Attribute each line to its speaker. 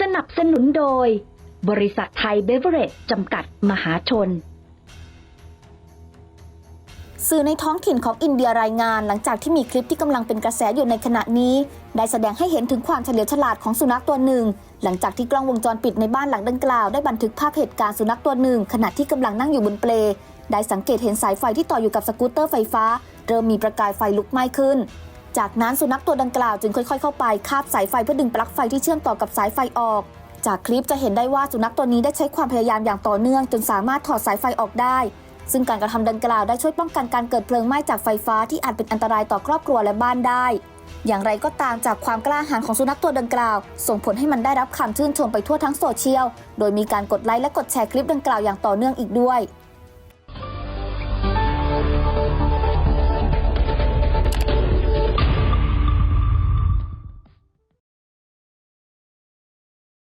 Speaker 1: สนับสนุนโดย บริษัทไทยเบเวอเรจจำกัดมหาชน
Speaker 2: สื่อในท้องถิ่นของอินเดียรายงาน หลังจากที่มีคลิปที่กำลังเป็นกระแสอยู่ในขณะนี้ ได้แสดงให้เห็นถึงความเฉลียวฉลาดของสุนัขตัวหนึ่ง หลังจากที่กล้องวงจรปิดในบ้านหลังดังกล่าวได้บันทึกภาพเหตุการณ์สุนัขตัวหนึ่ง ขณะที่กำลังนั่งอยู่บนเปลได้สังเกตเห็นสายไฟที่ต่ออยู่กับสกูตเตอร์ไฟฟ้า เริ่มมีประกายไฟลุกไหม้ขึ้น จากนั้นสุนัขตัวดังกล่าวจึงค่อย ๆ เข้าไปคาบสายไฟเพื่อดึงปลั๊กไฟที่เชื่อมต่อกับสายไฟออก จากคลิปจะเห็นได้ว่าสุนัขตัวนี้ได้ใช้ความพยายามอย่างต่อเนื่องจนสามารถถอดสายไฟออกได้ ซึ่งการกระทำดังกล่าวได้ช่วยป้องกันการเกิดเพลิงไหม้จากไฟฟ้าที่อาจเป็นอันตรายต่อครอบครัวและบ้านได้ อย่างไรก็ตามจากความกล้าหาญของสุนัขตัวดังกล่าว ส่งผลให้มันได้รับคำชื่นชมไปทั่วทั้งโซเชียล โดยมีการกดไลค์และกดแชร์คลิปดังกล่าวอย่างต่อเนื่องอีกด้วย